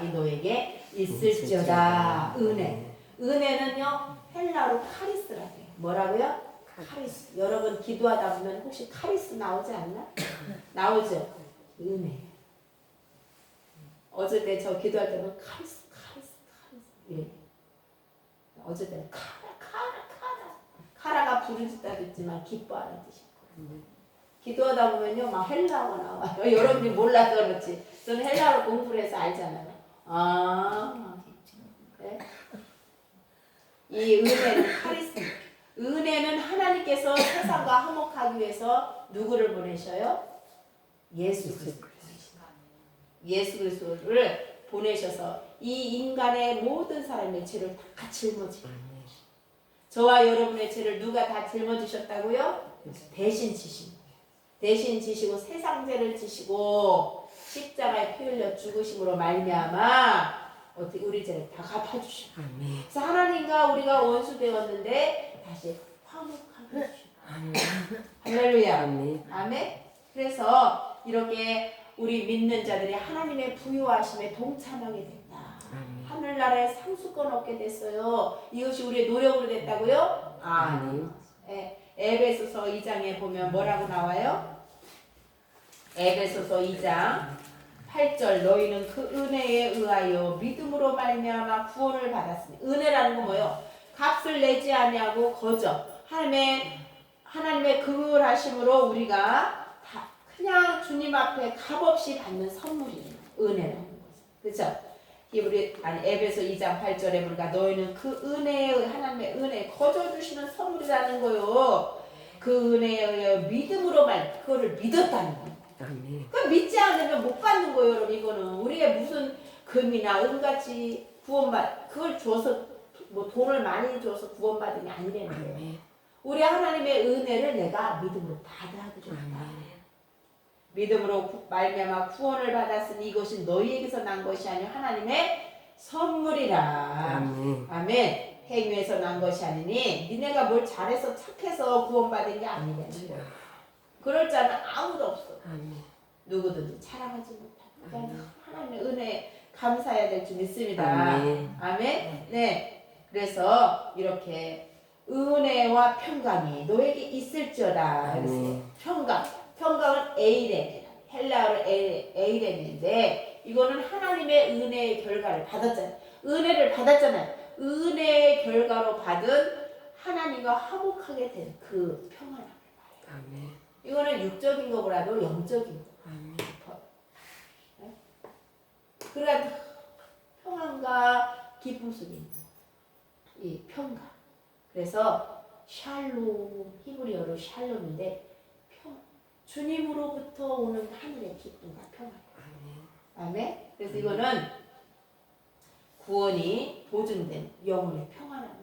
평강이 너에게 있을지어다. 은혜. 은혜는요 헬라로 카리스라고 해요. 뭐라고요? 카리스. 여러분 기도하다 보면 혹시 카리스 나오지 않나? 나오죠. 은혜. 어제 때 저 기도할 때는 카리스, 카리스, 카리스 이래. 어제 때는 카라, 카라, 카라. 카라가 부르짖다도 있지만 기뻐하는 뜻이고. 기도하다 보면요 막 헬라어가 나와요. 여러분이 몰라서 그렇지. 저는 헬라어 공부를 해서 알잖아요. 아. 네. 이 은혜는 카리스. 은혜는 하나님께서 세상과 화목하기 위해서 누구를 보내셔요? 예수 그리스도. 예수 그리스도를 보내셔서 이 인간의 모든 사람의 죄를 다 짊어지고 저와 여러분의 죄를 누가 다 짊어지셨다고요? 대신 지신. 대신 지시고 세상 죄를 지시고 십자가에 피 흘려 죽으심으로 말미암아 어떻게 우리 죄를 다 갚아주시고 아멘. 그래서 하나님과 우리가 원수 되었는데 다시 화목하게 해주시고 할렐루야 아멘. 아멘. 그래서 이렇게 우리 믿는 자들이 하나님의 부유하심에 동참하게 된다. 아멘. 하늘나라에 상수권 얻게 됐어요. 이것이 우리의 노력으로 됐다고요? 아니. 예, 에베소서 2장에 보면 뭐라고 나와요? 에베소서 2장 8절 너희는 그 은혜에 의하여 믿음으로 말미암아 구원을 받았으니 은혜라는 건 뭐예요? 값을 내지 아니하고 거저 하나님의 하나님의 그물하심으로 우리가 다 그냥 주님 앞에 값없이 받는 선물이에요. 은혜라는 거죠. 그렇죠? 히브리 아니 에베소 2장 8절에 보니까 너희는 그 은혜의 하나님의 은혜 거저 주시는 선물이라는 거요. 그 은혜에 의하여 믿음으로 말 그거를 믿었다는 거예요. 아멘. 그 믿지 않으면 못 받는 거예요, 여러분. 이거는 우리가 무슨 금이나 은같이 구원받 그걸 줘서 뭐 돈을 많이 줘서 구원받은 게 아니라는 거예요. 아멘. 우리 하나님의 은혜를 내가 믿음으로 받아들였다. 아멘. 믿음으로 구- 말미암아 구원을 받았으니 이것이 너희에게서 난 것이 아니요 하나님의 선물이라. 아멘. 아멘. 행위에서 난 것이 아니니 니네가 뭘 잘해서 착해서 구원받은 게 아니라는 거야. 그럴 자는 아무도 없어. 아멘. 누구든지 자랑하지 그러니까 하나님의 은혜 감사해야 될 줄 믿습니다. 아멘. 아멘. 네. 그래서 이렇게 은혜와 평강이 너에게 있을지어다. 평강. 평강은 에이렌. 헬라어로 에이- 에이렌인데 이거는 하나님의 은혜의 결과를 받았잖아요. 은혜를 받았잖아요. 은혜의 결과로 받은 하나님과 화목하게 된 그 평안함을 말해요. 아멘. 이거는 육적인 것보다도 영적인 거. 그러니까 평안과 기쁨 속에 있는 이 평강. 그래서 샬롬 히브리어로 샬롬인데 평 주님으로부터 오는 하늘의 기쁨과 평안. 아멘. 그래서 이거는 구원이 보증된 영혼의 평안함을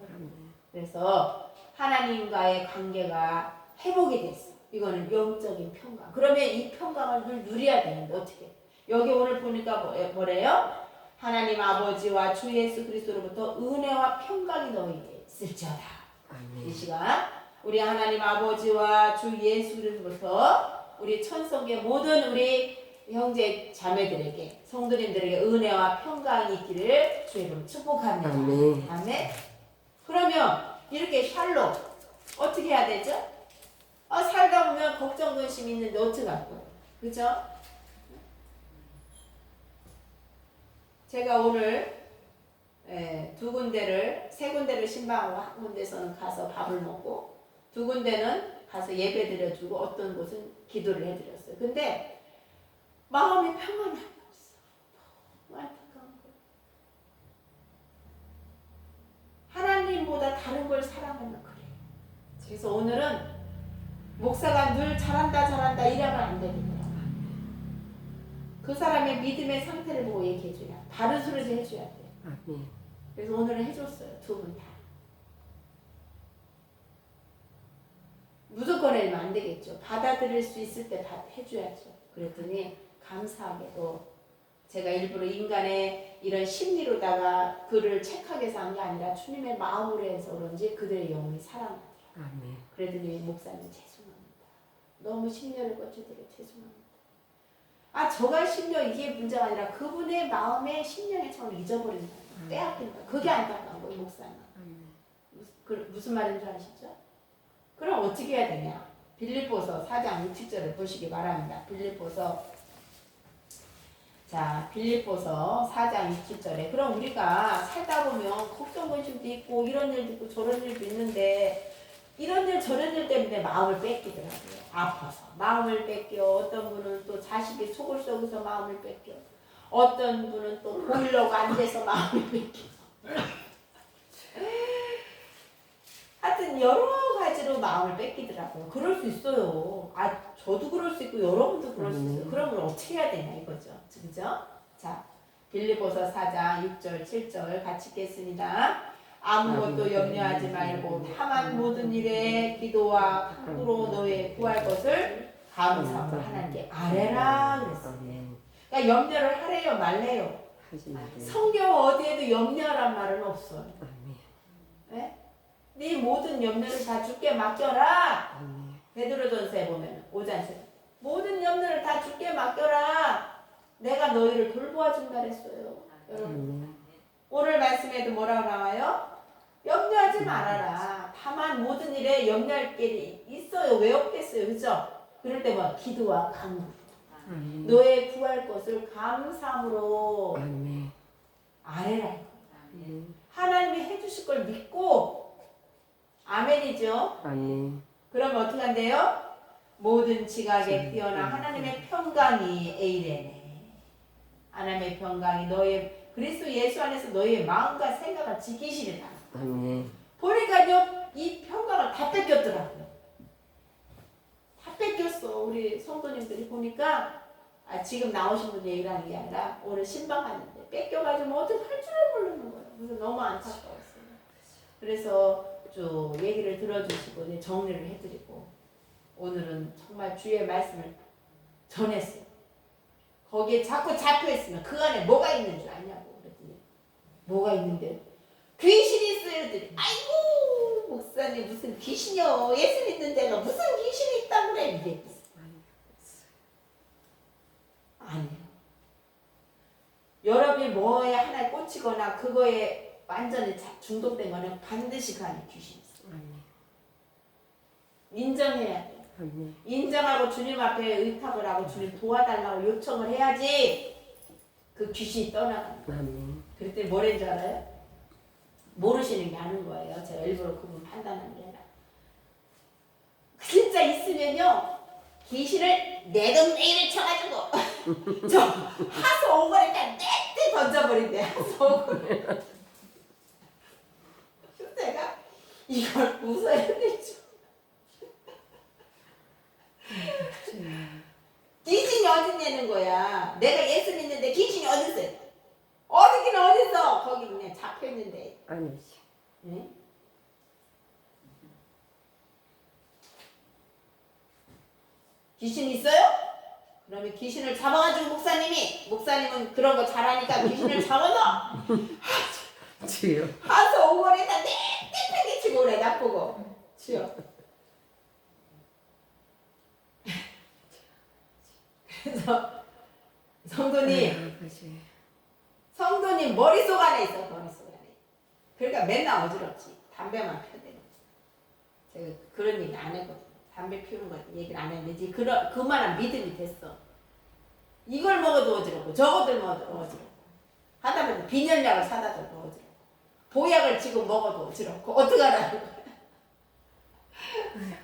말해요. 그래서 하나님과의 관계가 회복이 됐어. 이거는 영적인 평강. 그러면 이 평강을 늘 누려야 되는데 어떻게? 여기 오늘 보니까 뭐- 뭐래요? 하나님 아버지와 주 예수 그리스도로부터 은혜와 평강이 너희에게 있을지어다. 이 아멘. 시간 우리 하나님 아버지와 주 예수 그리스도로부터 우리 천성계 모든 우리 형제 자매들에게 성도님들에게 은혜와 평강이 있기를 주의 이름으로 축복합니다. 아멘. 아멘. 그러면 이렇게 샬롬 어떻게 해야 되죠? 어, 살다 보면 걱정 근심 있는데 거예요? 그죠? 제가 오늘 예, 두 군데를 세 군데를 신방하고 한 군데서는 가서 밥을 먹고 두 군데는 가서 예배 드려주고 어떤 곳은 기도를 해드렸어요. 근데 마음이 평안함이 없어. 너무 안타까운 거예요. 하나님보다 다른 걸 사랑하면 그래요. 그래서 오늘은 목사가 늘 잘한다 잘한다 이러면 안 되겠더라. 그 사람의 믿음의 상태를 보고 얘기해줘야 바른 소리를 해줘야 돼. 아멘. 그래서 오늘은 해줬어요. 두 분 다. 무조건 해면 안 되겠죠. 받아들일 수 있을 때 다 해줘야죠. 그랬더니 감사하게도 제가 일부러 인간의 이런 심리로다가 그를 책하게 해서 한 게 아니라 주님의 마음으로 해서 그런지 그들의 영혼이 살아나더라. 아 저가 심령 이게 문제가 아니라 그분의 마음의 심령의 처음 잊어버린다. 빼앗긴다. 그게 안타까운 거예요 목사는. 무슨, 그, 무슨 말인지 아시죠? 그럼 어떻게 해야 되냐? 빌립보서 4장 6, 7절을 보시기 바랍니다. 빌립보서 자 빌립보서 4장 6, 7절에 그럼 우리가 살다 보면 걱정 근심도 있고 이런 일도 있고 저런 일도 있는데 이런 일 저런 일 때문에 마음을 뺏기더라고요. 아파서 마음을 뺏겨 어떤 분은 또 자식이 속을 썩어서 마음을 뺏겨 어떤 분은 또 보이려고 안 돼서 마음을 뺏겨 하여튼 여러 가지로 마음을 뺏기더라고요. 그럴 수 있어요. 아, 저도 그럴 수 있고 여러분도 그럴 수 있어요. 그러면 어떻게 해야 되냐 이거죠. 그죠? 자, 빌리보서 4장 6절, 7절 같이 읽겠습니다. 아무것도 염려하지 말고 다만 모든 일에 기도와 간구로 너의 구할 것을 감사함으로 하나님께 아뢰라 그랬어요. 그러니까 염려를 하래요, 말래요. 성경 어디에도 염려란 말은 없어요. 네? 네 모든 염려를 다 주께 맡겨라. 베드로전서에 보면 5장에서 모든 염려를 다 주께 맡겨라. 내가 너희를 돌보아 준다 그랬어요. 여러분 오늘 말씀에도 뭐라고 나와요? 염려하지 말아라. 다만 모든 일에 염려할 게 있어요. 왜 없겠어요, 그죠? 그럴 때 뭐 기도와 간구, 너의 구할 것을 감사함으로 아뢰라. 하나님이 해주실 걸 믿고 아멘이죠. 그럼 어떻게 한대요? 모든 지각에 뛰어나 하나님의 평강이 에이레네. 하나님의 평강이 너의 그리스도 예수 안에서 너의 마음과 생각을 지키시리라. 보니까요 이 평강을 다 뺏겼더라고요. 다 뺏겼어. 우리 성도님들이 보니까 아, 지금 나오신 분 얘기를 하는 게 아니라 오늘 신방하는데 뺏겨가지고 뭐 어떻게 할 줄을 모르는 거예요. 그래서 너무 안타까웠어요. 그래서 쭉 얘기를 들어주시고 정리를 해드리고 오늘은 정말 주의 말씀을 전했어요. 거기에 자꾸 잡혀있으면 그 안에 뭐가 있는 줄 아냐고 그랬더니 뭐가 있는데 귀신이 있어요 그랬더니 아이고 목사님 무슨 귀신이요 예수 믿는 데가 무슨 귀신이 있다고 그래 이게 아니에요. 여러분이 뭐에 하나에 꽂히거나 그거에 완전히 자- 중독된 거는 반드시 그 안에 귀신이 있어요. 인정해야 돼요. 인정하고 주님 앞에 의탁을 하고 주님 도와달라고 요청을 해야지 그 귀신이 거예요. 그랬더니 뭐랬는 줄 알아요? 모르시는 게 아는 거예요. 제가 일부러 그분 판단하는 게 아니라. 진짜 있으면요. 귀신을 내동댕이를 쳐가지고 저 하수 오거리 그냥 떼떼 던져버린대 하수 오거리 내가 이걸 웃어야 되죠 귀신이 어딨냐는 거야 내가 예수 믿는데 귀신이 어딨어요 어디긴 어딨어 거기 그냥 잡혀있는데 응? 귀신 있어요? 그러면 귀신을 잡아가지고 목사님이 목사님은 그런 거 잘하니까 귀신을 잡아서 하서 오월에 다 땡땡땡 치고 그래 나쁘고. 치요. 그래서 성도님 성도님 머릿속 안에 있어 머릿속 그러니까 맨날 어지럽지. 담배만 펴대 제가 그런 얘기 안 했거든 담배 피우는 거 얘기를 안 했는데 이제 그런 그만한 믿음이 됐어. 이걸 먹어도 어지럽고 저것들 먹어도 어지럽고. 하다 보니 빈혈약을 사다 줘도 어지럽고. 보약을 지금 먹어도 어지럽고. 어떡하라는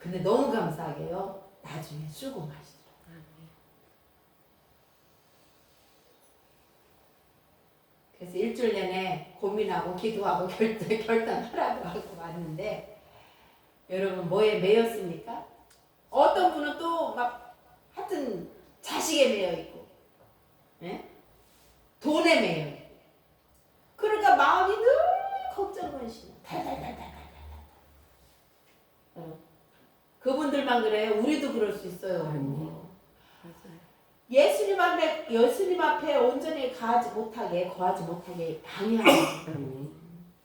근데 너무 감사하게요. 나중에 수긍하시더라고요 그래서 일주일 내내 고민하고 기도하고 결단, 결단하라고 하고 왔는데 여러분 뭐에 매였습니까? 어떤 분은 또 막 하여튼 자식에 매여 있고 예? 돈에 매여 있고 그러니까 마음이 늘 걱정 근심 달달달달달달 어. 그분들만 그래요 우리도 그럴 수 있어요 예수님 앞에 예수님 앞에 온전히 못하게 거하지 못하게 방해하는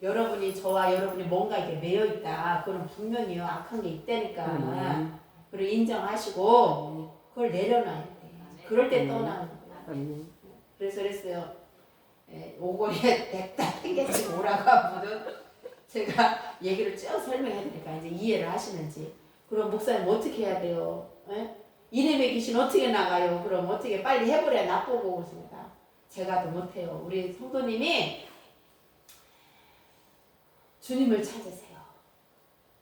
여러분이 저와 여러분이 뭔가 이렇게 매여 있다. 그건 분명히요 악한 게 있다니까. 그걸 인정하시고 그걸 내려놔야 돼. 그럴 때 음. 떠나는 거예요. 아멘. 그래서 그랬어요. 예, 오골에 냅다 땡겨치고 오라고 하거든. 제가 얘기를 쭉 설명해 드리니까 이제 이해를 하시는지. 그럼 목사님 어떻게 해야 돼요? 예? 이름의 귀신 어떻게 나가요? 그럼 어떻게 빨리 해버려야 나쁘고 그렇습니다. 제가 더 못해요. 우리 성도님이 주님을 찾으세요.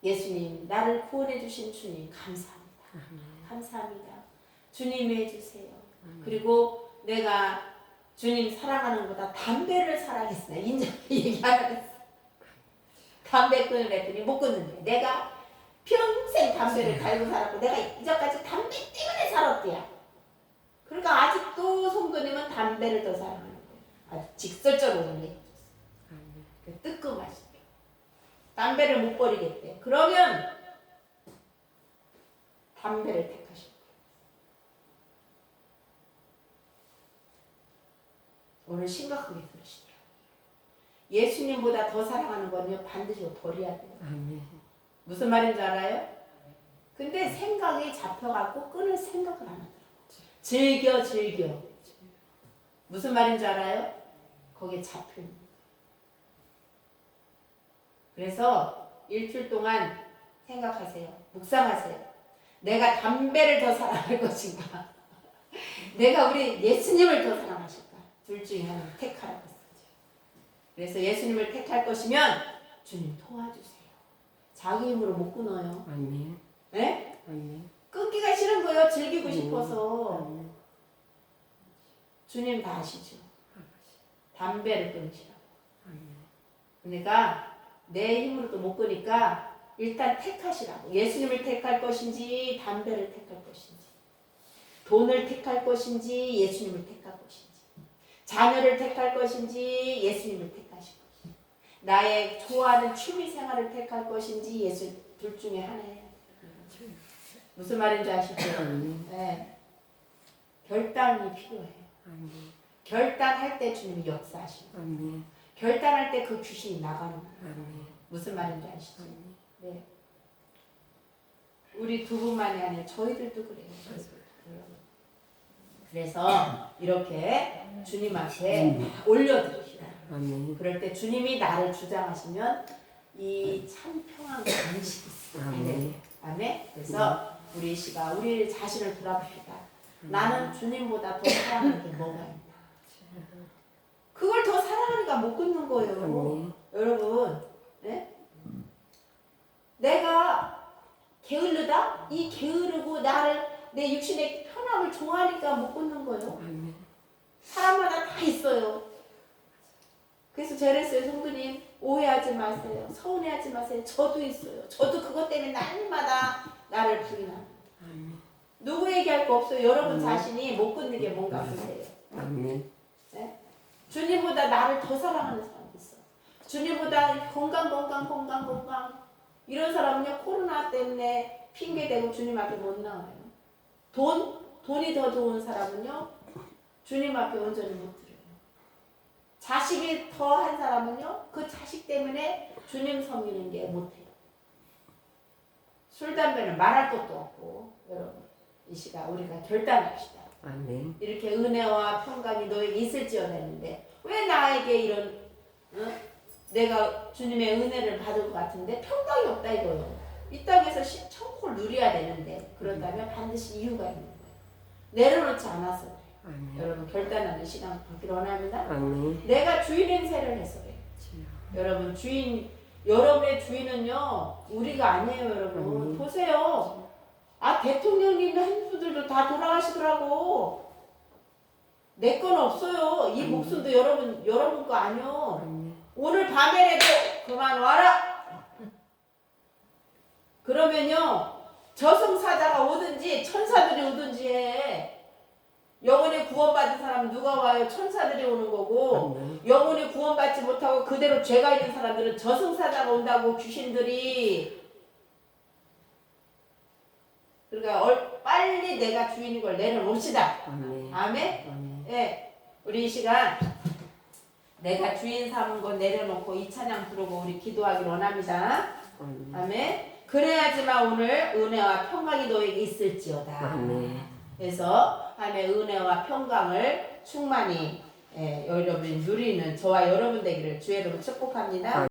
예수님, 나를 구원해 주신 주님 감사합니다. 감사합니다. 주님 해주세요. 그리고 내가 주님 사랑하는 것보다 담배를 사랑했으나 인정 얘기하라 그랬어. 담배 끊으려 했더니 못 끊는데 내가 평생 담배를 달고 살았고 내가 이제까지 담배 때문에 살았대요. 그러니까 아직도 성도님은 담배를 더 사랑하는 거예요. 아주 직설적으로 얘기했어. 그 뜨끔하시게. 담배를 못 버리겠대. 그러면 담배를 택하실 거예요. 오늘 심각하게 들으시네요. 예수님보다 더 사랑하는 건요 반드시 버려야 돼요. 무슨 말인지 알아요? 근데 생각이 잡혀갖고 끊을 생각을 안 하더라고. 즐겨 즐겨. 무슨 말인지 알아요? 거기에 거예요. 그래서 일주일 동안 생각하세요. 묵상하세요. 내가 담배를 더 사랑할 것인가? 내가 우리 예수님을 더 사랑하실까? 둘 중에 하나를 택하라고 했어요. 그래서 예수님을 택할 것이면 주님 도와주세요. 자기 힘으로 못 끊어요. 아멘. 네? 아멘. 끊기가 싫은 거예요. 즐기고 음. 싶어서. 아멘. 주님 다 아시죠? 담배를 끊으시라고. 그러니까 내 힘으로도 못 끊으니까 일단 택하시라고. 예수님을 택할 것인지 담배를 택할 것인지 돈을 택할 것인지 예수님을 택할 것인지 자녀를 택할 것인지 예수님을 택하실 것인지 나의 좋아하는 취미 생활을 택할 것인지 예수 둘 중에 하나예요. 무슨 말인지 아시죠? 네. 결단이 필요해요. 아멘. 결단할 때 주님이 역사하시고 아멘. 결단할 때 그 귀신이 나가는 거예요. 아멘. 무슨 말인지 아시죠? 아멘. 네. 우리 두 분만이 아니라 저희들도 그래요. 여러분. 그래서 이렇게 주님 앞에 올려드리시라. 아멘. 그럴 때 주님이 나를 주장하시면 이 참 평안과 안식이 있어요. 아멘. 아멘. 그래서 우리 씨가 우리 자신을 돌아봅시다. 나는 주님보다 더 사랑하는 게 뭐가 있나? 그걸 더 사랑하니까 못 끊는 거예요. 아멘. 여러분, 네? 내가 게으르다? 이 게으르고 나를 내 육신의 편함을 좋아하니까 못 끊는 거예요. 사람마다 다 있어요. 그래서 저랬어요, 성도님. 오해하지 마세요. 서운해하지 마세요. 저도 있어요. 저도 그것 때문에 날마다 나를 부인합니다. 아멘. 누구 얘기할 거 없어요. 여러분 음. 자신이 못 끊는 게 뭔가 보세요. 아멘. 주님보다 나를 더 사랑하는 사람이 있어. 주님보다 건강, 건강, 건강, 건강. 이런 사람은요, 코로나 때문에 핑계 대고 주님 앞에 못 나와요. 돈, 돈이 더 좋은 사람은요, 주님 앞에 온전히 못 드려요. 자식이 더 한 사람은요, 그 자식 때문에 주님 섬기는 게 못해요. 술, 담배는 말할 것도 없고, 여러분. 이 시간 우리가 결단합시다. 아멘. 이렇게 은혜와 평강이 너에게 있을지어다 했는데 왜 나에게 이런 어? 내가 주님의 은혜를 받을 것 같은데 평강이 없다 이거요. 이 땅에서 시- 천국을 누려야 되는데 그렇다면 반드시 이유가 있는 거예요. 내려놓지 않아서. 아멘. 여러분 결단하는 시간 갖기를 원합니다. 아멘. 내가 주인 행세를 해서 그래요. 여러분 주인 여러분의 주인은요 우리가 아니에요 여러분. 음. 보세요. 아 대통령님 한 분들도 다 돌아가시더라고. 내 건 없어요. 이 음. 목숨도 여러분 여러분 거 아니요. 아멘. 오늘 밤에라도 그만 와라. 그러면요 저승사자가 오든지 천사들이 오든지 해 영혼의 구원받은 사람 누가 와요 천사들이 오는 거고. 영혼이 구원받지 못하고 그대로 죄가 있는 사람들은 저승사자가 온다고 귀신들이 그러니까 얼- 빨리 내가 주인인 걸 내려놓읍시다. 아멘. 아멘. 아멘. 예, 우리 이 시간 내가 주인 삼은 거 내려놓고 이 찬양 부르고 우리 기도하기 원합니다. 아멘. 아멘. 그래야지만 오늘 은혜와 평강이 너에게 있을지어다. 아멘. 그래서 하나님의 은혜와 평강을 충만히 예, 여러분 누리는 저와 여러분 되기를 주의 이름으로 축복합니다.